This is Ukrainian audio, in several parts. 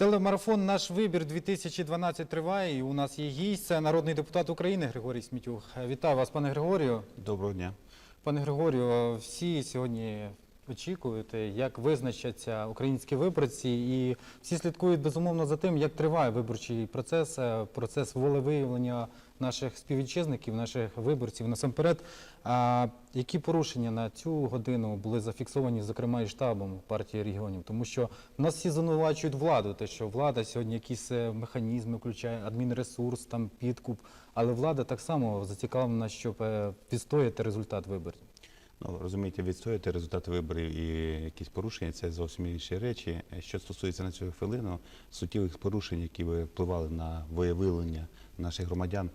Телемарафон Наш вибір 2012 триває. І у нас є гість. Це народний депутат України Григорій Смітюх. Вітаю вас, пане Григорію. Доброго дня. Пане Григорію, всі сьогодні очікують, як визначаться українські виборці, і всі слідкують безумовно за тим, як триває виборчий процес, е, процес волевиявлення наших співвітчизників, наших виборців. Насамперед, а які порушення на цю годину були зафіксовані, зокрема і штабом партії регіонів? Тому що нас всі звинувачують владу, те, що влада сьогодні якісь е, механізми включає, адмінресурс, там підкуп, але влада так само зацікавлена, щоб е, відстояти результат виборів. Ну розумієте, відстояти результати виборів і якісь порушення це зовсім інші речі. Що стосується на цю хвилину суттєвих порушень, які ви впливали на виявлення наших громадян,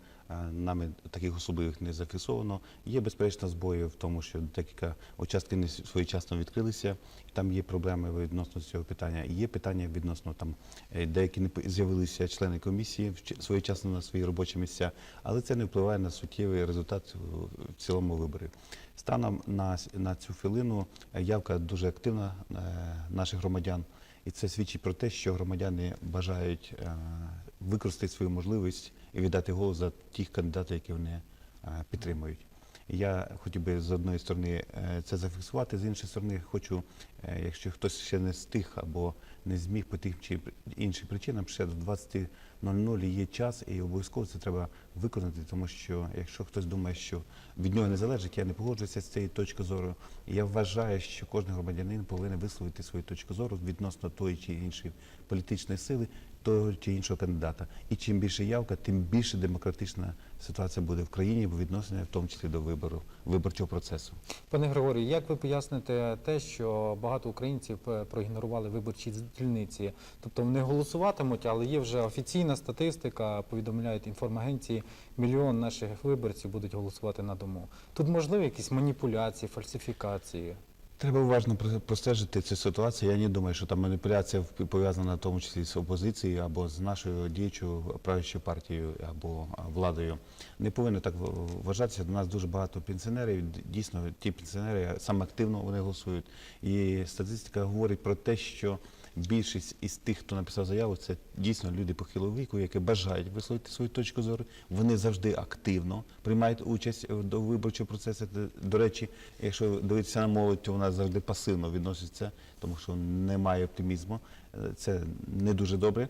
нами таких особливих не зафіксовано. Є безперечно збої в тому, що декілька участків не своєчасно відкрилися. Там є проблеми відносно цього питання. І Є питання відносно там е, деякі не з'явилися члени комісії своєчасно на свої робочі місця, але це не впливає на суттєвий результат в- цілому виборів. Станом на, на цю хвилину е, явка дуже активна е, наших громадян, і це свідчить про те, що громадяни бажають е, використати свою можливість і віддати голос за тих кандидатів, які вони е, підтримують. Я хотів би з одної сторони е, це зафіксувати, з іншої сторони, хочу, е, якщо хтось ще не встиг або не зміг по тим чи іншим причинам, ще до 20.00 є час, і обов'язково це треба виконати, тому що якщо хтось думає, що від нього не залежить, я не погоджуюся з цієї точки зору. Я вважаю, що кожен громадянин повинен висловити свою точку зору відносно тої чи іншої політичної сили, того чи іншого кандидата. І чим більше явка, тим більше демократична ситуація буде в країні, бо відносина в тому числі до вибору виборчого процесу. Пане Григорію, як ви поясните те, що багато українців е, проігнорували виборчі дільниці? Тобто вони голосуватимуть, але є вже офіційна статистика, повідомляють інформагенції, мільйон наших виборців будуть голосувати на дому. Тут можливі якісь маніпуляції, фальсифікації. Треба уважно простежити цю ситуацію. Я не думаю, що там маніпуляція пов'язана в тому числі з опозицією або з нашою діючою правлячою партією або владою. Не повинно так вважатися. До нас дуже багато пенсіонерів. Дійсно, ті пенсіонери саме активно вони голосують. І статистика говорить про те, що більшість із тих, хто написав заяву, це дійсно люди похилого віку, які бажають висловити свою точку зору. Вони завжди активно приймають участь до виборчого процесу. До речі, якщо дивитися на молодь, то вона завжди пасивно відноситься, тому що немає оптимізму. Е, Це не дуже добре.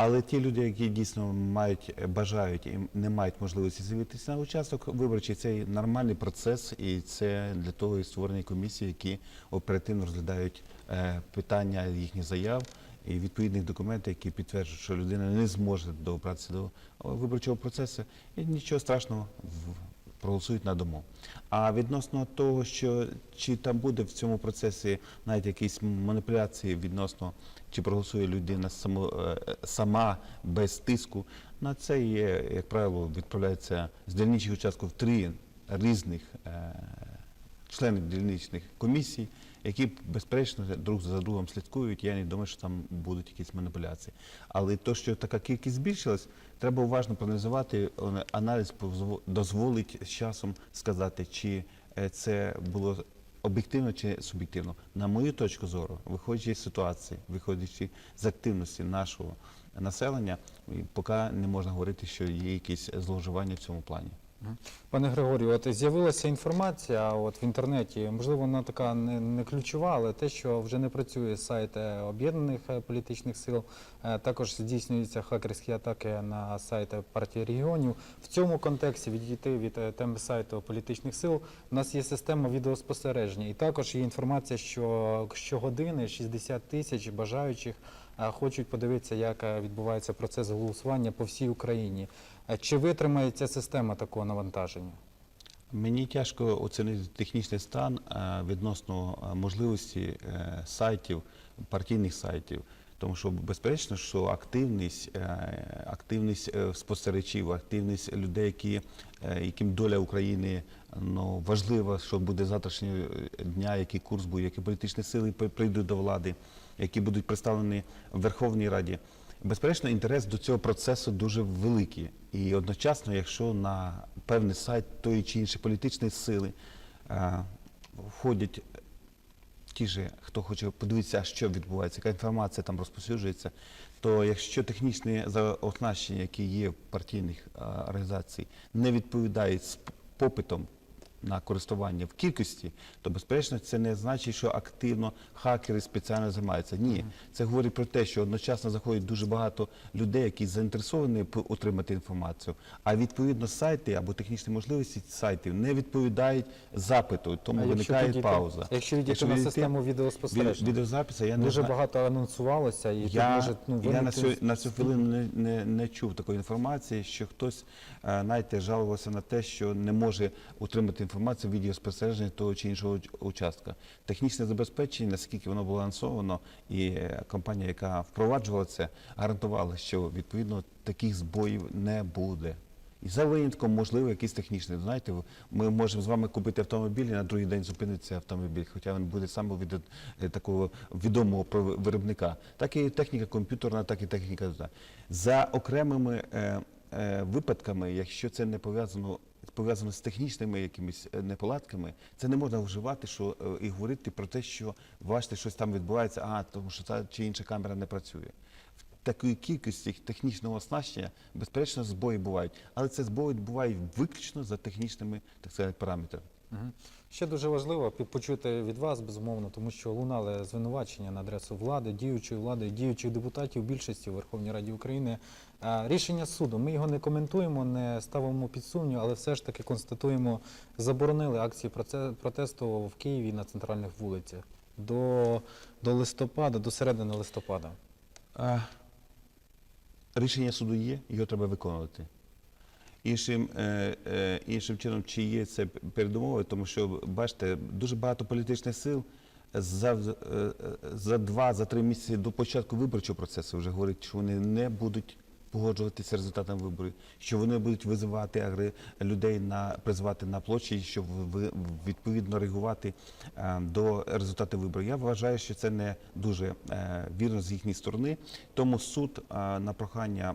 Але ті люди, які дійсно мають бажають і не мають можливості з'явитися на участок виборчий, це нормальний процес, і це для того і створені комісії, які оперативно розглядають е, питання їхніх заяв і відповідних документів, які підтверджують, що людина не зможе добратися до виборчого процесу, і нічого страшного в- проголосують на дому. А відносно того, що чи там буде в цьому процесі навіть якісь маніпуляції відносно чи проголосує людина само, е, сама без тиску, на це є, як правило, відправляється з дільничих участків три різних е, членів дільничних комісій, які безперечно друг за другом слідкують. Я не думаю, що там будуть якісь маніпуляції. Але то, що така кількість збільшилась, треба уважно проаналізувати. Аналіз дозволить з часом сказати, чи е, це було об'єктивно чи суб'єктивно. На мою точку зору, виходячи з ситуації, виходячи з активності нашого населення, поки не можна говорити, що є якісь зловживання в цьому плані. Пане Григорію, от з'явилася інформація от в інтернеті, можливо, вона така не, не ключова, але те, що вже не працює сайт е, об'єднаних е, політичних сил, е, також здійснюються хакерські атаки на сайти партії регіонів. В цьому контексті відійти від теми сайту політичних сил. У нас є система відеоспостереження, і також є інформація, що щогодини 60 тисяч бажаючих хочуть подивитися, як відбувається процес голосування по всій Україні. Е, Чи витримає ця система такого навантаження? Мені тяжко оцінити технічний стан е, відносно е, можливості сайтів, партійних сайтів. Тому що безперечно, що активність, активність спостерігачів, активність людей, які, яким доля України ну, важлива, що буде завтрашнього дня, який курс буде, які політичні сили прийдуть до влади, які будуть представлені в Верховній Раді. Безперечно, інтерес до цього процесу дуже великий. І одночасно, якщо на певний сайт тої чи іншої політичної сили е, входять ті ж, хто хоче подивитися, що відбувається, яка інформація там розповсюджується, то якщо технічні оснащення, які є в партійних а, організацій, не відповідають з попитом на користування в кількості, то безперечно це не значить, що активно хакери спеціально займаються. Ні, це говорить про те, що одночасно заходить дуже багато людей, які заінтересовані отримати інформацію, а відповідно сайти або технічні можливості сайтів не відповідають запиту, тому А виникає пауза. Якщо відійти на відійти систему від відеоспостереження, відеозапису, я не дуже знаю. багато анонсувалося і тут Я, може ну, я на, цю, на цю хвилину не, не, не чув такої інформації, що хтось е, знаєте, жалувався на те, що не може отримати інформацію в відеоспостереження того чи іншого участка. Технічне забезпечення, наскільки воно було анонсовано, і е, компанія, яка впроваджувала це, гарантувала, що відповідно таких збоїв не буде. І за винятком, можливо, якийсь технічний. Знаєте, ми можемо з вами купити автомобіль і на другий день зупиниться автомобіль, хоча він буде саме від е, такого відомого виробника. Так і техніка комп'ютерна, так і техніка. За окремими е, випадками, якщо це не пов'язано. Пов'язано з технічними якимись е, неполадками, це не можна вживати, що е, і говорити про те, що бачите, щось там відбувається, а тому що та чи інша камера не працює в такої кількості технічного оснащення, безперечно, збої бувають. Але це збої бувають виключно за технічними так сказати, параметрами. Ще дуже важливо почути від вас, безумовно, тому що лунали звинувачення на адресу влади, діючої влади, діючих депутатів більшості у Верховній Раді України. Рішення суду. Ми його не коментуємо, не ставимо під сумнів, але все ж таки констатуємо, заборонили акції протесту в Києві на центральних вулицях до, до листопада, до середини листопада. Рішення суду є, його треба виконувати. Іншим, е, е, іншим чином, чи є це передумови, тому що, бачите, дуже багато політичних сил за, е, за два, за три місяці до початку виборчого процесу вже говорять, що вони не будуть погоджуватися з результатами виборів, що вони будуть визивати агри- людей на призвати на площі, щоб відповідно реагувати до результатів виборів. Я вважаю, що це не дуже вірно з їхньої сторони. Тому суд на прохання,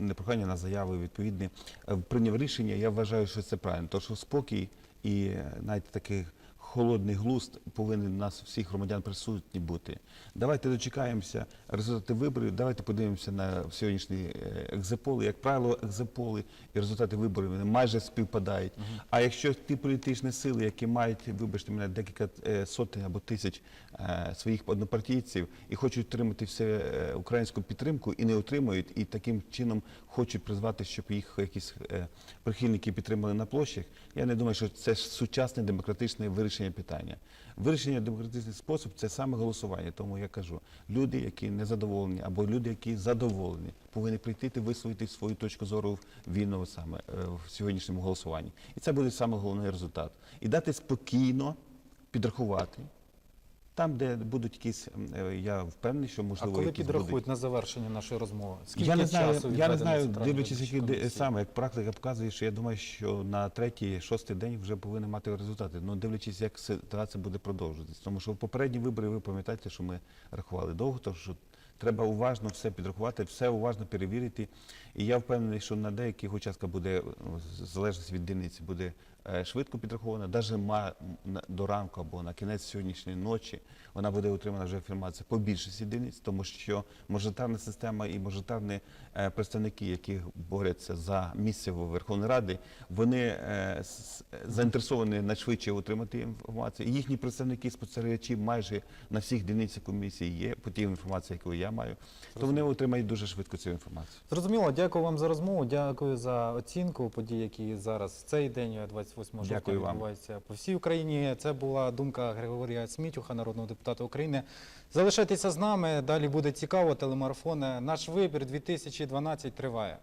не прохання на заяви відповідні е, прийняв рішення. Я вважаю, що це правильно. Тому що спокій і е, навіть такий холодний глузд повинен у нас всіх громадян присутні бути. Давайте дочекаємося результати виборів. Давайте подивимося на сьогоднішні е, екзеполи. Як правило, екзеполи і результати виборів вони майже співпадають. А якщо ті політичні сили, які мають, вибачте мене, декілька е, сотень або тисяч е, своїх однопартійців і хочуть отримати все українську підтримку і не отримують, і таким чином хочуть призвати, щоб їх якісь прихильники підтримали на площах. Я не думаю, що це сучасне демократичне вирішення питання. Вирішення демократичний спосіб це саме голосування. Тому я кажу, люди, які не задоволені, або люди, які задоволені, повинні прийти і висловити свою точку зору вільного саме е, в сьогоднішньому голосуванні. І це буде саме головний результат. І дати спокійно підрахувати. Там, де будуть якісь, е, я впевнений, що А можливо коли якісь підрахують будуть. на завершення нашої розмови? Скільки Я не знаю, часу я не знаю, дивлячись, комісії? саме як практика показує, що я думаю, що на третій, шостий день вже повинні мати результати. Ну дивлячись, як ситуація буде продовжуватись. Тому що в попередні вибори ви пам'ятаєте, що ми рахували довго, тому що треба уважно все підрахувати, все уважно перевірити. І я впевнений, що на деяких участках буде в залежності від дільниці, буде швидко підрахована, навіть до ранку або на кінець сьогоднішньої ночі вона буде отримана вже інформація по більшості дільниць, тому що мажоритарна система і мажоритарні е, представники, які борються за місце в Верховній Раді, вони е, заінтересовані найшвидше отримати інформацію. І їхні представники, спостерігачі майже на всіх дільницях комісії є по тій інформації, яку я маю, то вони отримають дуже швидко цю інформацію. Зрозуміло, дякую вам за розмову. Дякую за оцінку подій, які зараз в цей день, 28 жовтня, Дякую вам. по всій Україні. Це була думка Григорія Смітюха, народного депутата України. Залишайтеся з нами. Далі буде цікаво. Телемарафон. Наш вибір 2012 триває.